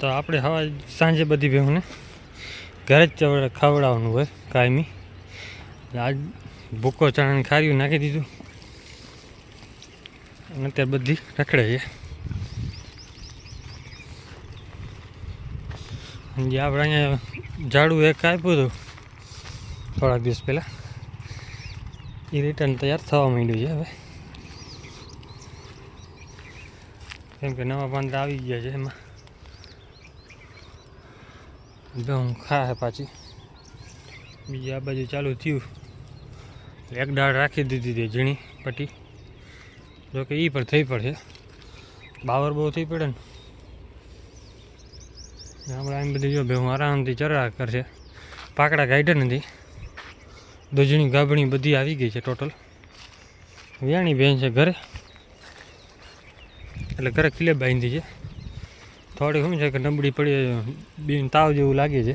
તો આપણે હવા સાંજે બધી ભેહુંને ઘરે જ ખવડાવવાનું હોય કાયમી. આજ ભૂકો ચણાને ખાર્યું નાખી દીધું. અને અત્યારે બધી રખડે છે. જે આપણે અહીંયા ઝાડું એક આપ્યું હતું થોડાક દિવસ પહેલાં, એ રિટર્ન તૈયાર થવા માંડ્યું છે હવે. કેમ કે નવા પાંદડા આવી ગયા છે એમાં. બે હું ખા પાછી. બીજી આ બાજુ ચાલુ થયું. એક દાળ રાખી દીધી હતી ઝીણી પટ્ટી જોકે એ પણ થઈ પડશે. બાવર બહુ થઈ પડે ને. આપણે એમ બધી જો ભાઈ હું આરામથી ચરા કરશે. પાકડા ગાઈડર નથી. દૂધણી ગાભણી બધી આવી ગઈ છે ટોટલ વ્યાણી બેન છે ઘરે. એટલે ઘરે ખીલે બાંધી છે. થોડી શું છે કે નબળી પડી બીન તાવ જેવું લાગે છે.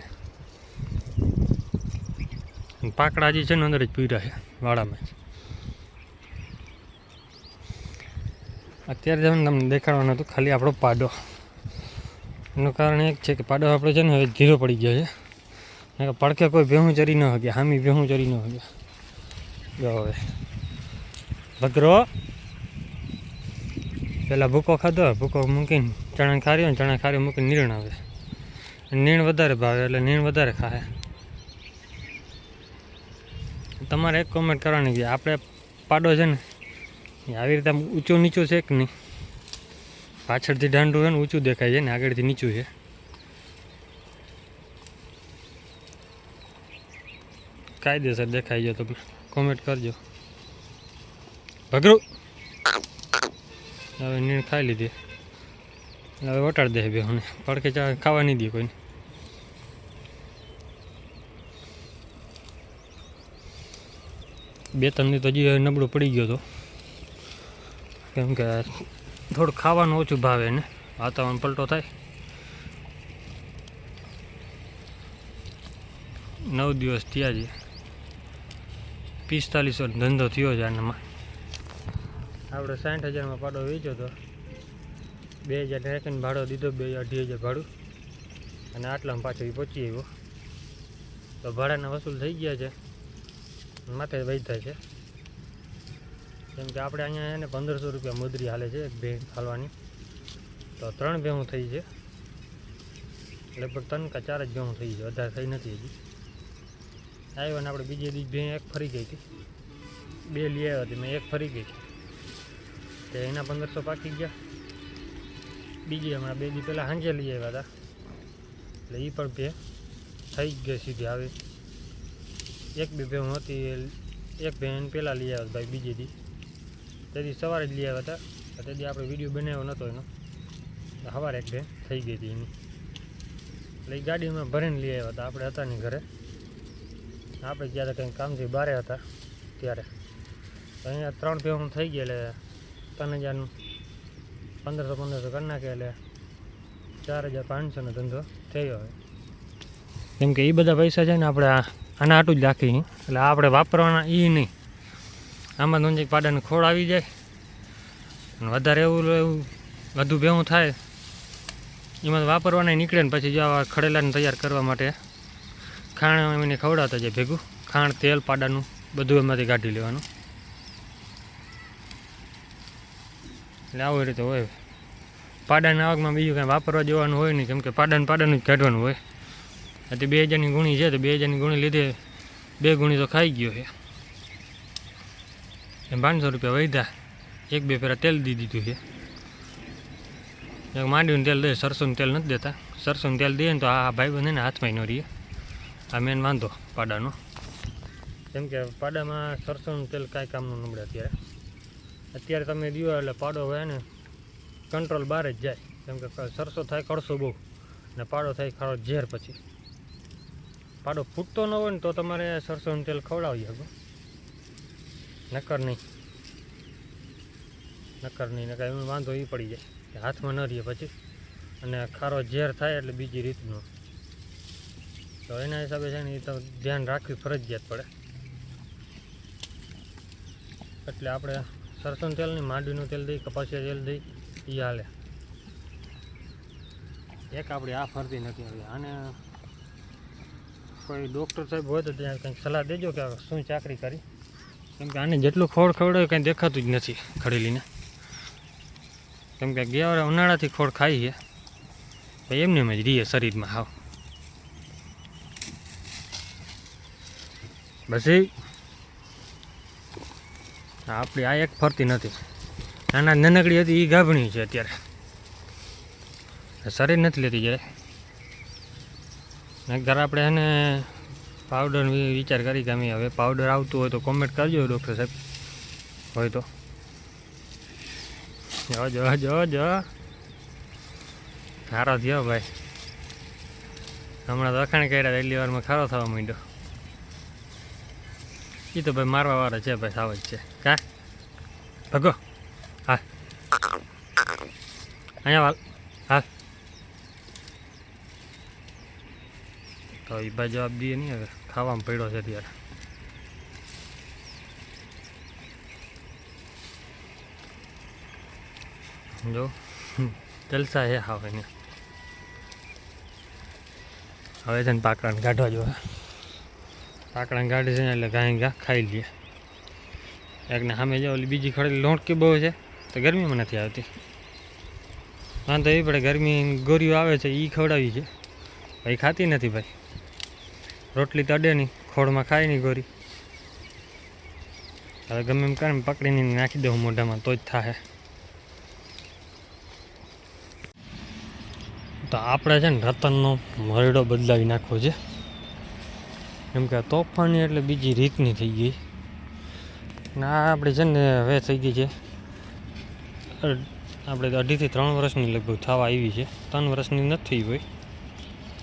પાકડા જે છે ને અંદર જ પીરા છે, વાડામાં અત્યારે જેમ તમને દેખાડવાનું હતું, ખાલી આપણો પાડો. એનું કારણ એક છે કે પાડો આપણો છે ને હવે ધીરો પડી ગયો છે. કે પડખે કોઈ ભેહું ચરી ન શકે હામી ભેહું ચરી ન શકે જો હવે. ભદ્રો. પહેલાં ભૂકો ખાધો, ભૂકો મૂકીને ચણા ખારી હોય ચણા ખારી મૂકીને નીણ આવે. નીણ વધારે ભાવે એટલે નીણ વધારે ખાય. તમારે એક કોમેન્ટ કરવાની કે આપણે પાડો છે ને આવી રીતે ઊંચું નીચું છે કે નહીં? પાછળથી ઢાંડું છે ને ઊંચું દેખાય છે ને, આગળથી નીચું છે. કાયદેસર દેખાય છે તો કોમેન્ટ કરજો. ભગરું! હવે નીણ ખાઈ લીધી. હવે વટાડી દે બે હું પડકે ચા ખાવા નહીં દે કોઈને. બે દી તો હજી નબળું પડી ગયો હતો કેમ કે થોડું ખાવાનું ઓછું ભાવે ને. વાતાવરણ પલટો થાય. નવ દિવસ થયા છે. પિસ્તાલીસો ધંધો થયો છે આનામાં. આપણે સાઠ હજારમાં પાડો વેચ્યો હતો બે હજાર નાખીને ભાડો દીધો, બે અઢી હજાર ભાડું. અને આટલામાં પાછો એ પહોંચી આવ્યો. તો ભાડાના વસૂલ થઈ ગયા છે. માથે વૈધા છે. કેમ કે આપણે અહીંયા એને પંદરસો રૂપિયા મુદ્રી હાલે છે, એક બે હાલવાની. તો ત્રણ ભેહું થઈ છે. લગભગ ત્રણ કે ચાર જ ભેહું થઈ છે. વધારે થઈ નથી હજી. આવ્યો ને આપણે બીજી દીજ ભેં એક ફરી ગઈ હતી. બે લઈ આવ્યા હતી, મેં એક ફરી ગઈ. તે એના પંદરસો પાકી ગયા. બીજી હમણાં બે દી પહેલાં સાંજે લઈ આવ્યા હતા એટલે એ પણ ભે થઈ ગઈ સીધી આવી એક બે ભેહું હતી એક બહેન પહેલાં લઈ આવ્યા ભાઈ બીજી દી. તેથી સવારે જ લઈ આવ્યા હતા તેથી આપણે વીડિયો બનાવ્યો નહોતો એનો. સવારે એક ભેન થઈ ગઈ હતી એની. એટલે એ ગાડીમાં ભરીને લઈ આવ્યા હતા આપણે હતા નહીં ઘરે. આપણે જ્યારે કંઈક કામથી બારે હતા ત્યારે. અહીંયા ત્રણ ભેહું થઈ ગયા એટલે ત્રણ હજારનું પંદરસો પંદરસો કરી નાખે એટલે ચાર હજાર પાંચસોનો ધંધો થયો હવે. કેમ કે એ બધા પૈસા છે ને આપણે આના આટું જ રાખી એટલે આપણે વાપરવાના એ નહીં. આમાં ઊંચી પાડાને ખોળ આવી જાય. અને વધારે એવું એવું વધુ ભેવું થાય. એમાં તો વાપરવાના નીકળે ને પછી જો આવા ખડેલાને તૈયાર કરવા માટે. ખાણ એમને ખવડાવતા જાય ભેગું. ખાણ, તેલ, પાડાનું બધું એમાંથી કાઢી લેવાનું. એટલે આવી રીતે હોય. પાડાની આવકમાં બીજું કાંઈ વાપરવા જવાનું હોય નહીં. કેમ કે પાડાને પાડાનું જ કાઢવાનું હોય. અત્યારે બે હજારની ગુણી છે, તો બે હજારની ગુણી લીધે બે ગુણી તો ખાઈ ગયો છે. એમ પાંચસો રૂપિયા વધ્યા. એક બે ફેરા તેલ દી દીધું છે. એક માંડવીનું તેલ દે, સરસોનું તેલ નથી દેતા. સરસોનું તેલ દઈએ ને તો આ ભાઈ બંધ હાથમાં ન રહીએ આ મેન વાંધો પાડાનો. કેમ કે પાડામાં સરસોનું તેલ કાંઈ કામનું નબળે અત્યારે. અત્યારે તમે દો એટલે પાડો હોય ને કંટ્રોલ બહાર જ જાય. કેમ કે સરસો થાય કડસો બહુ. ને પાડો થાય ખાડો ઝેર પછી. પાડો ફૂટતો ન હોય ને તો તમારે સરસોનું તેલ ખવડાવી શકો નકર નહીં. નકર નહીં, નકર એમાં વાંધો એ પડી જાય કે હાથમાં ન રહીએ પછી. અને ખારો ઝેર થાય એટલે બીજી રીતનું. તો એના હિસાબે છે ને એ તો ધ્યાન રાખવી ફરજિયાત પડે. એટલે આપણે સરસોનું તેલ નહીં માંડવીનું તેલ દઈ, કપાસિયા તેલ દઈ એ હાલે. એક આપણી આ ફરતી નથી આવી આને કોઈ ડૉક્ટર સાહેબ હોય તો ત્યાં કંઈક સલાહ દેજો કે શું ચાકરી કરી. કેમ કે આને જેટલું ખોળ ખવડાવે કંઈ દેખાતું જ નથી ખડેલીને કેમ કે ગયા વારે ઉનાળાથી ખોળ ખાઈ છે. તો એમને એમ જ રહીએ શરીરમાં હાવ. પછી આપણી આ એક ફરતી નથી. નાના નાનકડી હતી એ ગાભણી છે અત્યારે. શરીર નથી લેતી જ્યારે ઘર આપણે એને પાવડર વિચાર કરી કે અમે હવે પાવડર આવતું હોય તો કોમેન્ટ કરજો ડૉક્ટર સાહેબ. હોય તો. જો જો જો જો. ખારો થયો ભાઈ. હમણાં તો અખાણ કર્યા એટલી વારમાં ખારો થવા માંડ્યો. એ તો ભાઈ મારવા વાળા છે ભાઈ સાવ જ છે. કા? ભગો. હા. અહીંયા વાલ. હા. તો એ ભાઈ જવાબ દઈએ નહીં હવે. ખાવામાં પડ્યો છે ત્યારે જો. જલસા હે હાવ એને હવે છે ને પાકડાને કાઢવા જો પાકડાને ગાઢી છે ને એટલે ગાય ગા ખાઈ લઈએ એકને સામે જાઓ ઓલી બીજી ખડેલી લોટકી બહુ છે, તો ગરમીમાં નથી આવતી. વાંધો એ પડે ગરમી ગોરીઓ આવે છે એ ખવડાવી છે. ભાઈ ખાતી નથી ભાઈ. રોટલી તડે નહીં, ખોળમાં ખાય નહીં ગોરી. હવે ગમે એમ કરે પકડીને નાખી દઉં મોઢામાં તો જ થાય તો આપણે છે ને રતનનો મરડો બદલાવી નાખવો છે. કેમ કે તોફાની એટલે બીજી રીતની થઈ ગઈ. ના આપણે છે ને હવે થઈ ગઈ છે. આપણે અઢીથી ત્રણ વર્ષની લગભગ થવા આવી છે. ત્રણ વર્ષની નથી હોય.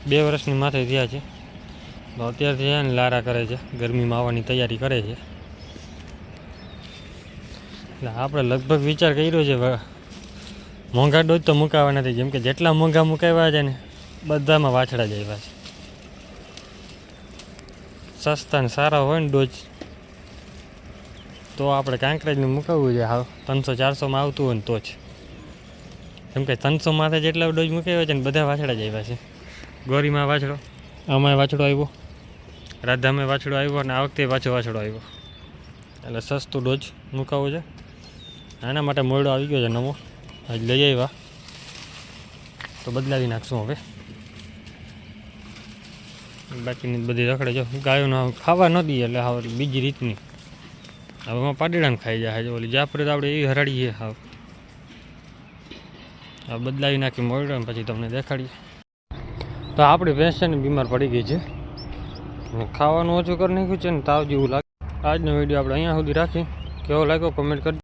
બે વર્ષની માથે થયા છે. તો અત્યારથી છે ને લારા કરે છે. ગરમીમાં આવવાની તૈયારી કરે છે. એટલે આપણે લગભગ વિચાર કર્યો છે મોંઘા ડોજ તો મુકાવા નથી. જેમ કે જેટલા મોંઘા મુકાવ્યા છે ને, બધામાં વાછડા જ આવ્યા છે. સસ્તા ને સારા હોય ને ડોઝ તો આપણે કાંકરેજનું મૂકવવું જોઈએ હાવ. ત્રણસો ચારસોમાં આવતું હોય ને તો જ. કેમ કે ત્રણસો માથે જેટલા ડોઝ મૂકાયો છે ને બધા વાછડા જ આવ્યા છે. ગોરીમાં વાછડો આમાં વાછડો આવ્યો. રાધામાં વાછડો આવ્યો અને આ વખતે પાછો વાછડો આવ્યો. એટલે સસ્તું ડોઝ મૂકાવવો છે. આના માટે મોયડો આવી ગયો છે નવો. આજ લઈ આવ્યા. તો બદલાવી નાખશું હવે. બાકીની બધી રખડે જો ગાયોને ખાવા ન દઈએ એટલે હાવ બીજી રીતની. હવે એમાં પાડીડાને ખાઈ જાય ઓલી જાફરી તો આપણે એવી હરાડીએ હાવ. આ બદલાવી નાખી મળે પછી તમને દેખાડીએ. તો આપણી ભેંસ છે ને બીમાર પડી ગઈ છે. ખાવાનું ઓછું કરી નાખ્યું છે ને તાવ જેવું લાગે. આજનો વીડિયો આપણે અહીંયા સુધી રાખી કેવો લાગ્યો કમેન્ટ કરજો.